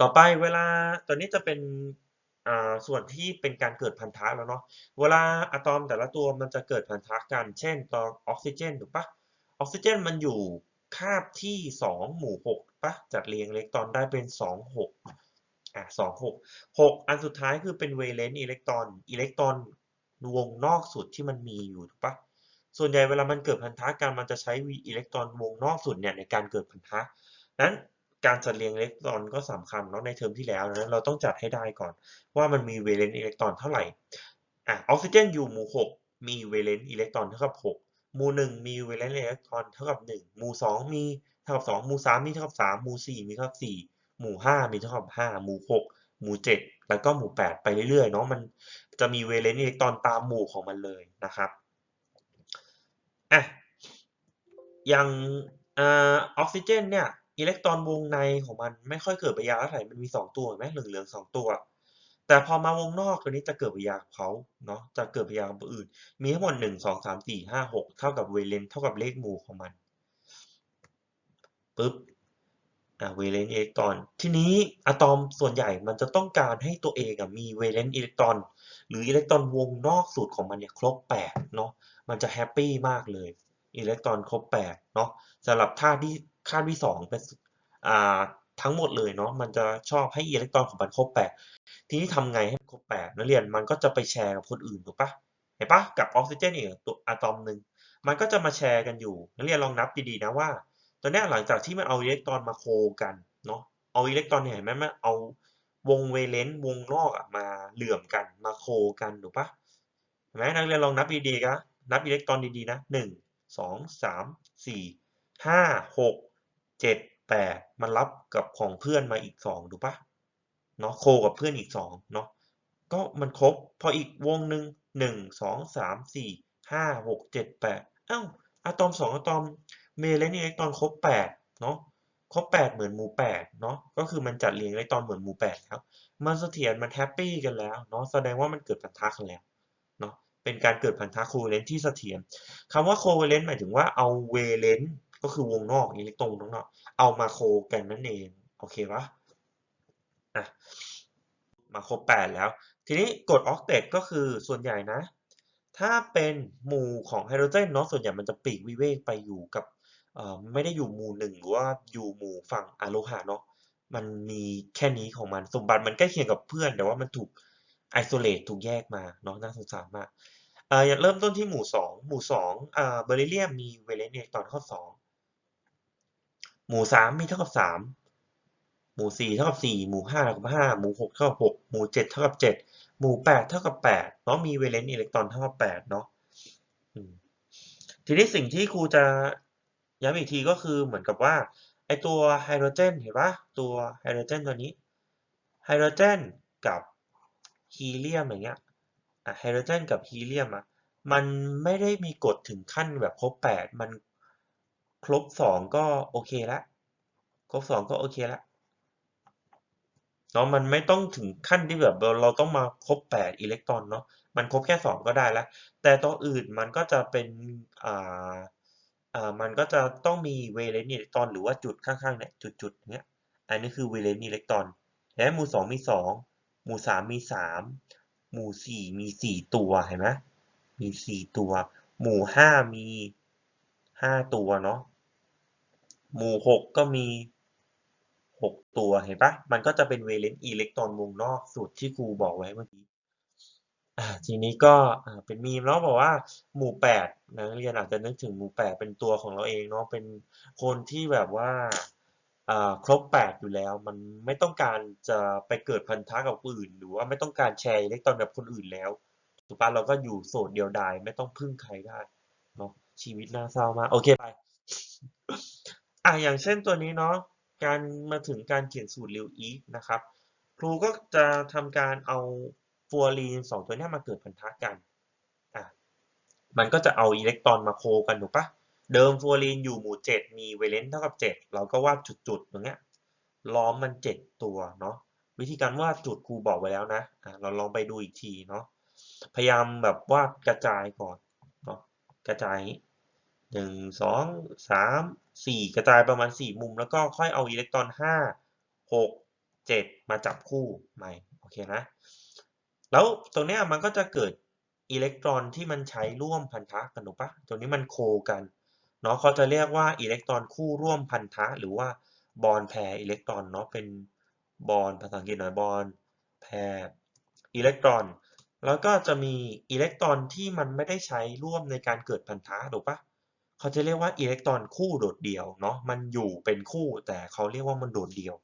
ต่อไปเวลาตัวนี้จะเป็นส่วนที่เป็นการเกิดพันธะแล้วเนาะ เวลาอะตอมแต่ละตัวมันจะเกิดพันธะกัน เช่นตัวออกซิเจนถูกปะออกซิเจนมันอยู่คาบที่ 2 หมู่6ปะจัดเรียงอิเล็กตรอนได้เป็น 2 6อะ2 6 6 อันสุดท้ายคือเป็นเวเลนต์อิเล็กตรอน อิเล็กตรอนวงนอกสุดที่มันมีอยู่ถูกปะส่วนใหญ่เวลามันเกิดพันธะกันมันจะใช้อิเล็กตรอนวงนอกสุดเนี่ยในการเกิดพันธะนั้น การจัดเรียงอิเล็กตรอนก็สำคัญเนาะในเทอมที่แล้วนะเราต้องจัดให้ได้ก่อน ว่ามันมีเวเลนต์อิเล็กตรอนเท่าไหร่อะออกซิเจนอยู่หมู่ 6 มีเวเลนต์อิเล็กตรอนเท่ากับ 6 หมู่ 1 มีเวเลนต์อิเล็กตรอนเท่ากับ 1 หมู่ 2 มีเท่ากับ 2 หมู่ 3 มีเท่ากับ 3 หมู่ 4 มีเท่ากับ 4 หมู่ 5 มีเท่ากับ 5 หมู่ 6 หมู่ 7 แล้วก็หมู่ 8 ไปเรื่อยๆเนาะมันจะมีเวเลนต์อิเล็กตรอนตามหมู่ของมันเลยนะครับอะอย่างอ่าออกซิเจนเนี่ย อิเล็กตรอนวงในของมันไม่ค่อยเกิดปฏิกิริยาเท่าไหร่มันมี2ตัวเห็นไหมเหลืองๆ2ตัว แต่พอมาวงนอกตัวนี้จะเกิดปฏิกิริยาเขาเนาะจะเกิดปฏิกิริยากับตัวอื่น มีทั้งหมด1 2 3 4 5 6เท่ากับเวเลนเท่ากับเลขหมู่ของมันปึ๊บอ่าเวเลนอิเล็กตรอน ทีนี้อะตอมส่วนใหญ่มันจะต้องการให้ตัวเองอะมีเวเลนอิเล็กตรอน หรืออิเล็กตรอนวงนอกสุดของมันเนี่ยครบ8เนาะมันจะแฮปปี้มากเลยอิเล็กตรอนครบ8เนาะสำหรับท่าที่ ค่าที่2เป็นอ่าทั้งหมดเลยเนาะมันจะชอบให้อิเล็กตรอนของมันครบ8ทีนี้ทำไงให้มันครบ8นักเรียนมันก็จะไปแชร์กับคนอื่นถูกปะเห็นปะกับออกซิเจนอีกตัวอะตอมหนึ่งมันก็จะมาแชร์กันอยู่นักเรียนลองนับดีๆนะว่าตอนนี้หลังจากที่มันเอาอิเล็กตรอนมาโคกันเนาะเอาอิเล็กตรอนเนี่ยเห็นไหมมันเอาวงเวเลนต์วงนอกอะมาเหลื่อมกันมาโคกันถูกปะเห็นไหมนักเรียนลองนับดีๆนะนับอิเล็กตรอนดีๆนะหนึ่งสองสามสี่ห้าหก เจ็ดแปดมันรับกับของเพื่อนมาอีกสองถูปะเนาะโคกับเพื่อนอีกสองเนาะก็มันครบพออีกวงหนึ่งหนึ่งสองสามสี่ห้าหกเจ็ดแปดอ้าวอะตอมสองอะตอมเมเลนอิเล็กตรอนครบแปดเนาะครบแปดเหมือนหมู่แปดเนาะก็คือมันจัดเรียงอิเล็กตรอนเหมือนหมู่แปดแล้วมันเสถียรมันแฮปปี้กันแล้วเนาะแสดงว่ามันเกิดพันธะกันแล้วเนาะเป็นการเกิดพันธะโคเวเลนต์ที่เสถียรคำว่าโคเวเลนต์หมายถึงว่าเอาเวเลน ก็คือวงนอกอิเล็กตรอนวงนอก เอามาโคกันนั่นเอง โอเคปะอะมาครบแปดแล้ว ทีนี้กฎออกเตตก็คือส่วนใหญ่นะ ถ้าเป็นหมู่ของไฮโดรเจนเนาะส่วนใหญ่มันจะปีกวิเวกไปอยู่กับไม่ได้อยู่หมู่หนึ่งหรือว่าอยู่หมู่ฝั่งอะโลหะเนาะมันมีแค่นี้ของมันสมบัติมันใกล้เคียงกับเพื่อน แต่ว่ามันถูกไอโซเลตถูกแยกมาเนาะน่าสงสารมากเอ่อเริ่มต้นที่หมู่สองหมู่สองอ่าเบอริเลียมมีเวเลนต์อิเล็กตรอนเท่ากับสอง หมู่สามมีเท่ากับสามหมู่สี่เท่ากับสี่หมู่ห้าเท่ากับห้าหมู่หกเท่ากับหกหมู่เจ็ดเท่ากับเจ็ดหมู่แปดเท่ากับแปดเนาะมีเวเลนต์อิเล็กตรอนเท่ากับแปดเนาะทีนี้สิ่งที่ครูจะย้ำอีกทีก็คือเหมือนกับว่าไอตัวไฮโดรเจนเห็นปะตัวไฮโดรเจนตัวนี้ไฮโดรเจนกับฮีเลียมอย่างเงี้ยอะไฮโดรเจนกับฮีเลียมอะมันไม่ได้มีกฎถึงขั้นแบบครบแปดมัน ครบสองก็โอเคละครบสองก็โอเคละเนาะมันไม่ต้องถึงขั้นที่แบบเราต้องมาครบแปดอิเล็กตรอนเนาะมันครบแค่สองก็ได้ล้วแต่ตัวอื่นมันก็จะเป็นอ่าอ่ามันก็จะต้องมีเวเลนต์อิเล็กตรอนหรือว่าจุดข้างๆเนี่ยจุดๆเนี้ยอันนี้คือเวเลนต์อิเล็กตรอนแล้วหมู่สองมีสองหมู่สามมีสามหมู่สี่มีสี่ตัวเห็นไหมมีสี่ตัว หมู่ห้ามี ห้าตัวเนาะหมู่หกก็มีหกตัวเห็นปะมันก็จะเป็นเวเลนต์อิเล็กตรอนวงนอกสุดที่ครูบอกไว้เมื่อกี้ทีนี้ก็เป็นมีมเนาะบอกว่าหมู่แปดนักเรียนอาจจะนึกถึงหมู่แปดเป็นตัวของเราเองเนาะเป็นคนที่แบบว่าครบแปดอยู่แล้วมันไม่ต้องการจะไปเกิดพันธะกับคนอื่น หรือว่าไม่ต้องการแชร์อิเล็กตรอนกับคนอื่นแล้วถูกปะเราก็อยู่โสดเดียวดายไม่ต้องพึ่งใครได้ ชีวิตน่าเศร้ามากโอเคไปอะอย่างเช่นตัวนี้เนาะการมาถึงการเขียนสูตรลิวอีนะครับครูก็จะทำการเอาฟัวรีนสองตัวนี้มาเกิดพันธะกันอะมันก็จะเอาอิเล็กตรอนมาโคกันถูกปะเดิมฟัวรีนอยู่หมู่เจ็ดมีเวเลนต์เท่ากับเจ็ดเราก็วาดจุดๆอย่างเงี้ยล้อมมันเจ็ดตัวเนาะวิธีการวาดจุดครูบอกไว้แล้วนะอะเราลองไปดูอีกทีเนาะพยายามแบบวาดกระจายก่อนเนาะกระจาย หนึ่งสองสามสี่กระจายประมาณสี่มุม แล้วก็ค่อยเอาอิเล็กตรอนห้าหก7มาจับคู่ใหม่โอเคนะ แล้วตรงเนี้ยมันก็จะเกิดอิเล็กตรอนที่มันใช้ร่วมพันธะกันถูกปะตัวนี้มันโคกันเนาะเขาจะเรียกว่าอิเล็กตรอนคู่ร่วมพันธะ หรือว่าบอลแพรอิเล็กตรอนเนาะเป็นบอลภาษาอังกฤษหน่อยบอลแพรอิเล็กตรอน แล้วก็จะมีอิเล็กตรอนที่มันไม่ได้ใช้ร่วมในการเกิดพันธะถูกปะ เขาจะเรียกว่าอิเล็กตรอนคู่โดดเดี่ยวเนาะมันอยู่เป็นคู่แต่เขาเรียกว่ามันโดดเดี่ยว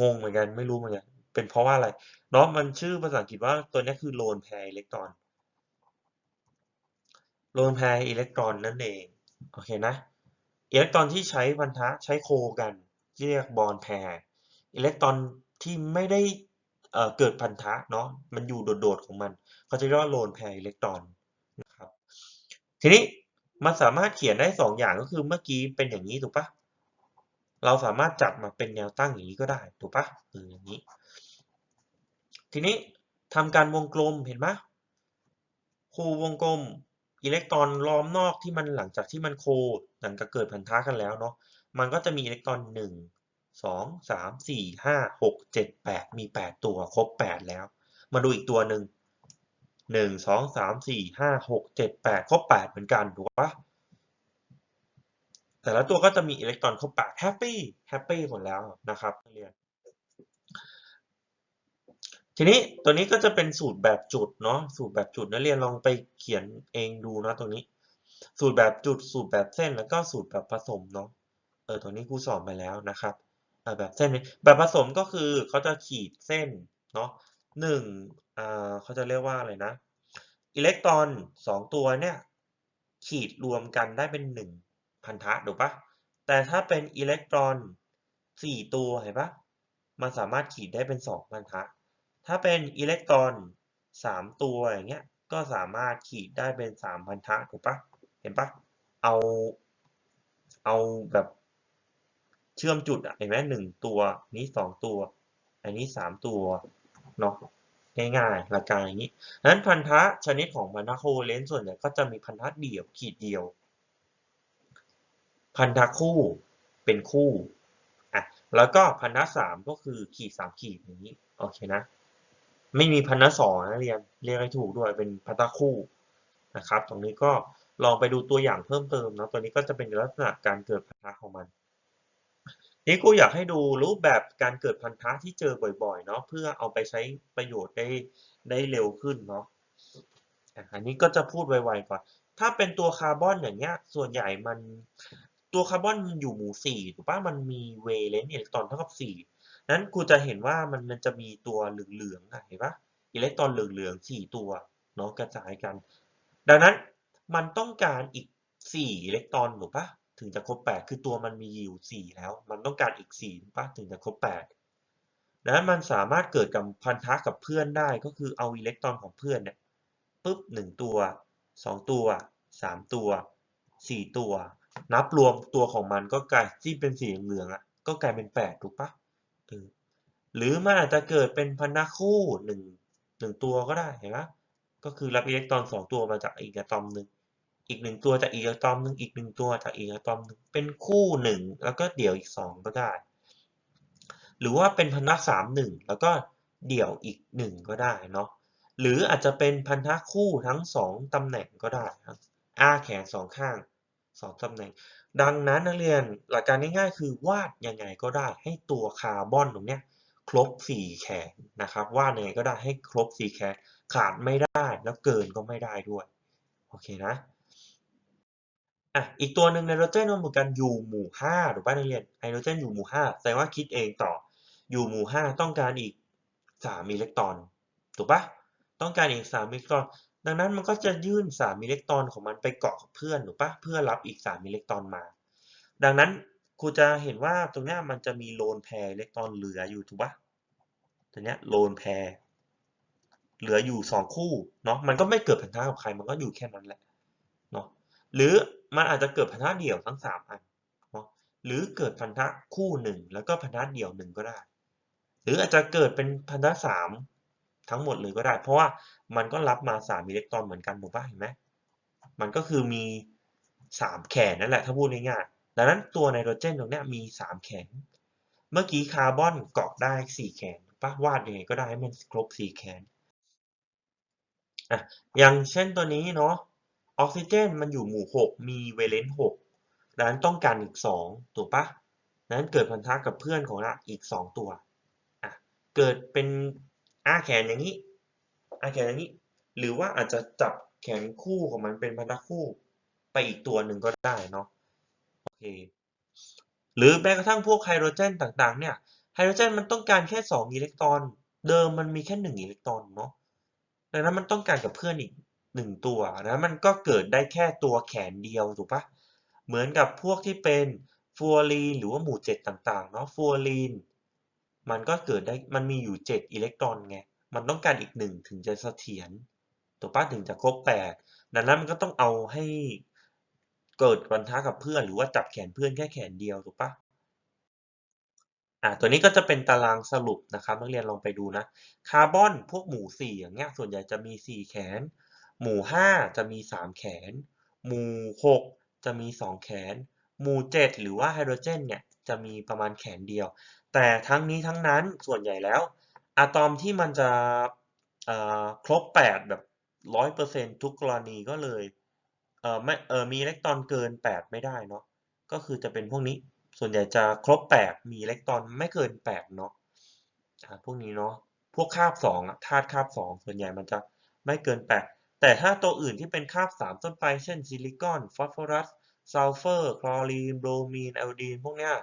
งงเหมือนกันไม่รู้เหมือนกันเป็นเพราะว่าอะไรเนาะมันชื่อภาษาอังกฤษว่าตัวนี้คือโลนแพรอิเล็กตรอนโลนแพรอิเล็กตรอนนั่นเองโอเคนะอิเล็กตรอนที่ใช้พันธะใช้โคกันเรียกบอลแพรอิเล็กตรอนที่ไม่ได้เเกิดพันธะเนาะมันอยู่โดดๆของมันเขาจะเรียกว่าโลนแพรอิเล็กตรอนนะครับทีนี้ มันสามารถเขียนได้สองอย่างก็คือเมื่อกี้เป็นอย่างนี้ถูกปะเราสามารถจัดมาเป็นแนวตั้งอย่างนี้ก็ได้ถูกปะเอออย่างนี้ ทีนี้ทำการวงกลมเห็นไหมคูวงกลมอิเล็กตรอนล้อมนอกที่มันหลังจากที่มันโคหลังจากเกิดพันธะกันแล้วเนาะมันก็จะมีอิเล็กตรอนหนึ่งสองสามสี่ห้าหกเจ็ดแปดมีแปดตัวครบแปดแล้ว มาดูอีกตัวหนึ่ง หนึ่งสองสามสี่ห้าหกเจ็ดแปดครบแปดเหมือนกันถูกปะแต่ละตัวก็จะมีอิเล็กตรอนครบแปดแฮปปี้แฮปปี้หมดแล้วนะครับเรียนทีนี้ตัวนี้ก็จะเป็นสูตรแบบจุดเนาะสูตรแบบจุดนักเรียนลองไปเขียนเองดูนะตรงนี้ สูตรแบบจุดสูตรแบบเส้นแล้วก็สูตรแบบผสมเนาะเออตัวนี้ครูสอนไปแล้วนะครับเออแบบเส้นแบบผสมก็คือเขาจะขีดเส้นเนาะ หนึ่งอ่าเขาจะเรียกว่าอะไรนะ อิเล็กตรอนสองตัวเนี่ยขีดรวมกันได้เป็นหนึ่งพันธะถูกปะแต่ถ้าเป็นอิเล็กตรอนสี่ตัวเห็นปะมันสามารถขีดได้เป็นสองพันธะ ถ้าเป็นอิเล็กตรอนสามตัวอย่างเงี้ย ก็สามารถขีดได้เป็นสามพันธะถูกปะเห็นปะเอาเอาแบบเชื่อมจุดอะเห็นไหมหนึ่งตัวนี้สองตัว อันนี้สามตัว เนาะง่ายๆหลักการอย่างนี้นั้นพันธะชนิดของพันธะโคเลนส่วนใหญ่ก็จะมีพันธะเดี่ยวขีดเดียว พันธะคู่เป็นคู่อะแล้วก็พันธะสามก็คือขีดสามขีดอย่างนี้โอเคนะ ไม่มีพันธะสองนะเรียนเรียกให้ถูกด้วยเป็นพันธะคู่นะครับ ตรงนี้ก็ลองไปดูตัวอย่างเพิ่มเติมนะตัวนี้ก็จะเป็นลักษณะการเกิดพันธะของมัน นี่กูอยากให้ดูรูปแบบการเกิดพันธะที่เจอบ่อยๆเนาะเพื่อเอาไปใช้ประโยชน์ได้ได้เร็วขึ้นเนาะอันนี้ก็จะพูดไวๆก่อนถ้าเป็นตัวคาร์บอนอย่างเงี้ยส่วนใหญ่มันตัวคาร์บอนมันอยู่หมู่สี่ถูกปะมันมีเวเลนต์อิเล็กตรอนเท่ากับสี่นั้นกูจะเห็นว่ามันมันจะมีตัวเหลืองๆอะเห็นปะอิเล็กตรอนเหลืองๆสี่ตัวเนาะกระจายกัน ดังนั้นมันต้องการอีกสี่อิเล็กตรอนถูกปะ ถึงจะครบแปดคือตัวมันมีอยู่สี่แล้ว มันต้องการอีกสี่ะถึงจะครบแปดดังนั้นมันสามารถเกิดกับพันธะกับเพื่อนได้ก็คือเอาอิเล็กตรอนของเพื่อนเนี่ยปุ๊บหนึ่งตัวสองตัวสามตัวสี่ตัว นับรวมตัวของมันก็กลายที่เป็นสีเหลืองอะก็กลายเป็นแปดถูกปะหรือมันอาจจะเกิดเป็นพันธะคู่หนึ่งหนึ่งตัวก็ได้เห็นปะก็คือรับอิเล็กตรอนสองตัวมาจากอีกอะตอมหนึ่ง อีกหนึ่งตัวจากอีกอะตอมหนึ่งอีกหนึ่งตัวจากอีกอะตอมหนึ่งเป็นคู่หนึ่งแล้วก็เดี่ยวอีกสองก็ได้ หรือว่าเป็นพันธะสามหนึ่งแล้วก็เดี่ยวอีกหนึ่งก็ได้เนาะหรืออาจจะเป็นพันธะคู่ทั้งสองตำแหน่งก็ได้ครับอ้าแขนสองข้างสองตำแหน่ง ดังนั้นนักเรียนหลักการง่ายๆ คือวาดยังไงก็ได้ให้ตัวคาร์บอนตรงเนี้ยครบสี่แขนนะครับวาดยังไงก็ได้ให้ครบสี่แขนขาดไม่ได้แล้วเกินก็ไม่ได้ด้วย โอเคนะ อะอีกตัวหนึ่งไนโตรเจนมันเหมือนกันอยู่หมู่ห้าถูกป่ะนักเรียนไนโตรเจนอยู่หมู่ห้าแสดงว่าคิดเองต่ออยู่หมู่ห้าต้องการอีกสามอิเล็กตรอนถูกปะต้องการอีกสามอิเล็กตรอน ดังนั้นมันก็จะยื่นสามอิเล็กตรอนของมันไปเกาะกับเพื่อนถูกปะเพื่อรับอีกสามอิเล็กตรอนมา ดังนั้นครูจะเห็นว่าตรงนี้มันจะมีโลนแพรอิเล็กตรอนเหลืออยู่ถูกปะตัวเนี้โลนแพรเหลืออยู่สองคู่เนาะมันก็ไม่เกิดพันธะกับใครมันก็อยู่แค่นั้นแหละ หรือมันอาจจะเกิดพันธะเดี่ยวทั้งสามอันหรือเกิดพันธะคู่หนึ่งแล้วก็พันธะเดี่ยวหนึ่งก็ได้ หรืออาจจะเกิดเป็นพันธะสามทั้งหมดเลยก็ได้ เพราะว่ามันก็รับมาสามอิเล็กตรอนเหมือนกันถูกป่ะเห็นไหมมันก็คือมีสามแขนนั่นแหละถ้าพูดง่ายๆดังนั้นตัวไนโตรเจนตรงเนี้ยมีสามแขน เมื่อกี้คาร์บอนเกาะได้สี่แขนถูกปะวาดยังไงก็ได้ให้มันครบสี่แขนอะอย่างเช่นตัวนี้เนาะ ออกซิเจนมันอยู่หมู่หกมีเวเลนต์หกดังนั้นต้องการอีกสองถูกปะดังนั้นเกิดพันธะกับเพื่อนของเราอีกสองตัวอะเกิดเป็นอาแขนอย่างนี้อาแขนอย่างนี้ หรือว่าอาจจะจับแขนคู่ของมันเป็นพันธะคู่ไปอีกตัวหนึ่งก็ได้เนาะโอเคหรือแม้กระทั่งพวกไฮโดรเจนต่างๆเนี่ยไฮโดรเจนมันต้องการแค่ 2 อิเล็กตรอน เดิมมันมีแค่ 1 อิเล็กตรอนเนาะดังนั้นมันต้องการกับเพื่อนอีก 1ตัวนะมันก็เกิดได้แค่ตัวแขนเดียวถูกปะเหมือนกับพวกที่เป็นฟูออรีนหรือว่าหมู่7ต่างๆเนาะฟูออรีนมันก็เกิดได้มันมีอยู่ 7 อิเล็กตรอนไงมันต้องการอีก 1 ถึงจะเสถียรถูกปะถึงจะครบ 8 ดังนั้นมันก็ต้องเอาให้เกิดปัญหากับเพื่อนหรือว่าจับแขนเพื่อนแค่แขนเดียวถูกปะอ่าตัวนี้ก็จะเป็นตารางสรุปนะครับนักเรียนลองไปดูนะคาร์บอนพวกหมู่4อย่างเงี้ยส่วนใหญ่จะมี 4 แขน หมู่ 5 จะมี 3 แขน หมู่ 6 จะมี 2 แขน หมู่ 7 หรือว่าไฮโดรเจนเนี่ยจะมีประมาณแขนเดียว แต่ทั้งนี้ทั้งนั้นส่วนใหญ่แล้วอะตอมที่มันจะครบ 8 แบบ 100%ทุกกรณีก็เลยเออไม่เออมีอิเล็กตรอนเกิน 8 ไม่ได้เนาะก็คือจะเป็นพวกนี้ส่วนใหญ่จะครบ 8 มีอิเล็กตรอนไม่เกิน 8 เนาะพวกนี้เนาะพวกคาบ2อะธาตุคาบ 2 ส่วนใหญ่มันจะไม่เกิน 8 แต่ถ้าตัวอื่นที่เป็นคาบ3ต้นไป เช่นซิลิคอน ฟอสฟอรัส ซัลเฟอร์ คลอรีน โบรมีน ไอโอดีน พวกเนี้ย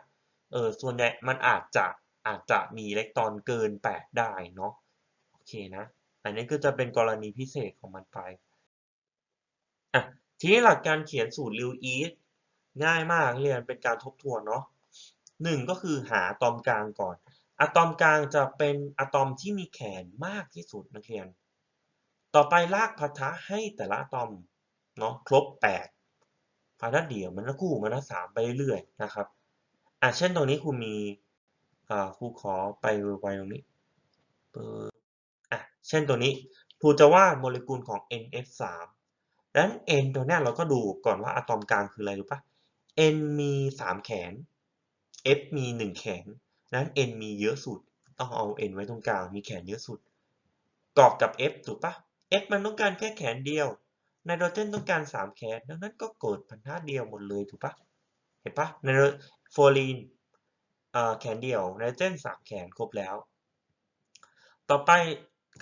เออ ส่วนใหญ่มันอาจจะอาจจะมีอิเล็กตรอนเกิน 8 ได้เนาะ โอเคนะ อันนี้ก็จะเป็นกรณีพิเศษของมันไป อะ ทีนี้หลักการเขียนสูตรลิวอีสง่ายมากเรียนเป็นการทบทวนเนาะหนึ่งก็คือหาอะตอมกลางก่อน อะตอมกลางจะเป็นอะตอมที่มีแขนมากที่สุดนักเรียน ต่อไปลากพัทธะให้แต่ละอะตอมเนาะครบ 8พัทธะเดี่ยวมันละคู่มันละสามไปเรื่อยๆนะครับอะเช่นตรงนี้ครูมีอ่าครูขอไปไวๆตรงนี้เปิดอะเช่นตัวนี้ครูจะวาดโมเลกุลของ NF3 ดังนั้น N ตัวนี้เราก็ดูก่อนว่าอะตอมกลางคืออะไรรู้ปะ N มี 3 แขน F มี 1 แขนดังนั้น N มีเยอะสุด ต้องเอา N ไว้ตรงกลาง มีแขนเยอะสุด กอบกับ F ถูกปะ F มันต้องการแค่แขนเดียวไนโตรเจนต้องการ 3 แขน ดังนั้นก็เกิดพันธะเดียวหมดเลยถูกปะเห็นปะไนโตรฟลูออรีนแขนเดียวไนโตรเจน 3 แขนครบแล้ว ต่อไป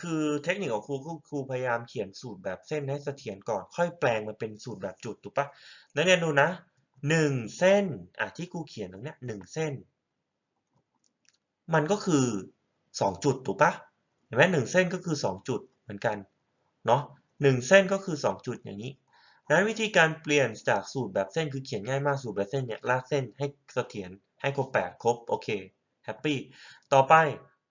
คือเทคนิคของครูครูพยายามเขียนสูตรแบบเส้นให้เสถียรก่อน ค่อยแปลงมาเป็นสูตรแบบจุดถูกปะนักเรียนดูนะหนึ่งเส้นอะที่ครูเขียนตรงเนี้ยหนึ่งเส้น มันก็คือสองจุดถูกปะเห็นไหมหนึ่งเส้นก็คือสองจุดเหมือนกัน เนาะหนึ่งเส้นก็คือสองจุดอย่างนี้ดังนั้นวิธีการเปลี่ยนจากสูตรแบบเส้นคือเขียนง่ายมากสูตรแบบเส้นเนี่ยลากเส้นให้เสถียรให้ครบแปดครบโอเคแฮปปี้ต่อไป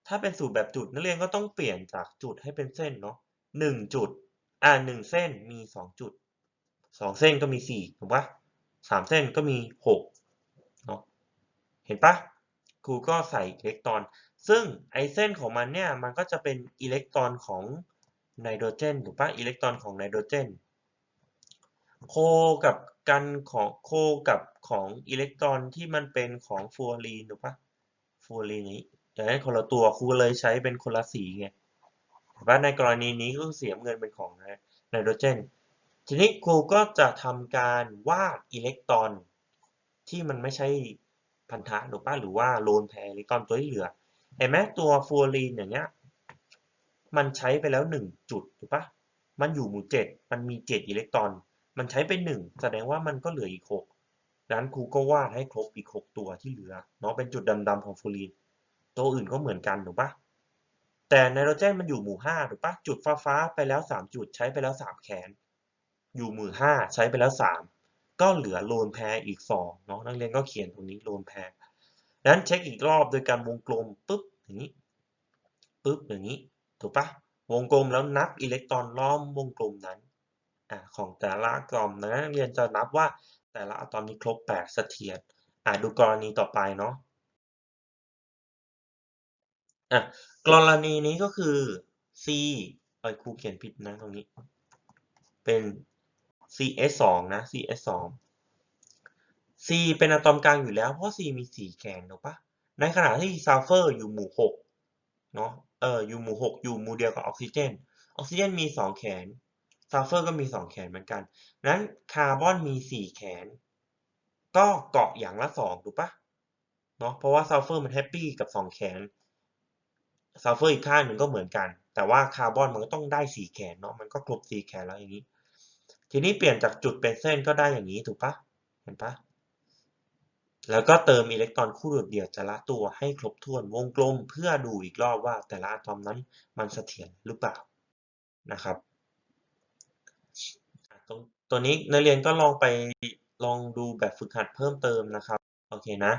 ถ้าเป็นสูตรแบบจุดนักเรียนก็ต้องเปลี่ยนจากจุดให้เป็นเส้นเนาะหนึ่งจุดอ่าหนึ่งเส้นมีสองจุดสองเส้นก็มีสี่ถูกปะสามเส้นก็มีหกเนาะเห็นปะครูก็ใส่อิเล็กตรอน ซึ่งไอเส้นของมันเนี่ยมันก็จะเป็นอิเล็กตรอนของ ไนโตรเจนถูกปะอิเล็กตรอนของไนโตรเจนโคกับกันของโคกับของอิเล็กตรอนที่มันเป็นของฟลูออรีนถูกปะฟลูออรีนนี้แต่ให้คนละตัวครูเลยใช้เป็นคนละสีไงว่าในกรณีนี้ก็เสียเงินเป็นของไนโตรเจนทีนี้ครูก็จะทำการวาดอิเล็กตรอน ที่มันไม่ใช่พันธะหรือป้าหรือว่าโลนแพรอิเล็กตรอนตัวที่เหลือเห็นไหมตัวฟลูออรีนอย่างเงี้ย มันใช้ไปแล้วหนึ่งจุดถูกปะมันอยู่หมู่เจ็ดมันมีเจ็ดอิเล็กตรอน มันใช้ไปหนึ่งแสดงว่ามันก็เหลืออีกหกดังนั้นครูก็วาดให้ครบอีกหกตัวที่เหลือเนาะเป็นจุดดำๆของฟลูออรีน ตัวอื่นก็เหมือนกันถูกปะแต่ไนโตรเจนมันอยู่หมู่ห้าถูกปะจุดฟ้าฟ้าไปแล้วสามจุดใช้ไปแล้วสามแขน อยู่หมู่ห้าใช้ไปแล้วสามก็เหลือโลนแพรอีกสองเนาะนักเรียนก็เขียนตรงนี้โลนแพรดังนั้นเช็คอีกรอบโดยการวงกลมปุ๊บอย่างนี้ปุ๊บอย่างนี้ ถูกปะวงกลมแล้วนับอิเล็กตรอนล้อมวงกลมนั้นอของแต่ละอะตอมนะเรียนจะนับว่าแต่ละอะตอมนี้ครบแปดเสถียรอ่าดูกรณีต่อไปเนาะอะกรณีนี้ก็คือ C เอ้ยครูเขียนผิดนะตรงนี้ เป็น CS2 นะ CS2 C เป็นอะตอมกลางอยู่แล้วเพราะ C มี 4แขนถูกปะในขณะที่ซัลเฟอร์อยู่หมู่หกเนาะ เอออยู่หมู่หกอยู่หมู่เดียวกับออกซิเจน ออกซิเจนมีสองแขน ซัลเฟอร์ก็มีสองแขนเหมือนกัน นั้นคาร์บอนมีสี่แขน ก็เกาะอย่างละสองถูกปะเนาะเพราะว่าซัลเฟอร์มันแฮปปี้กับสองแขน ซัลเฟอร์อีกข้างหนึ่งก็เหมือนกัน แต่ว่าคาร์บอนมันก็ต้องได้สี่แขนเนาะ มันก็ครบสี่แขนแล้วอย่างนี้ ทีนี้เปลี่ยนจากจุดเป็นเส้นก็ได้อย่างนี้ถูกปะเห็นปะ แล้วก็เติมอิเล็กตรอนคู่โดดเดี่ยวแต่ละตัวให้ครบถ้วนวงกลม เพื่อดูอีกรอบว่าแต่ละอะตอมนั้นมันเสถียรหรือเปล่านะครับตตัวนี้นักเรียนก็ลองไปลองดูแบบฝึกหัดเพิ่มเติมนะครับ โอเคนะ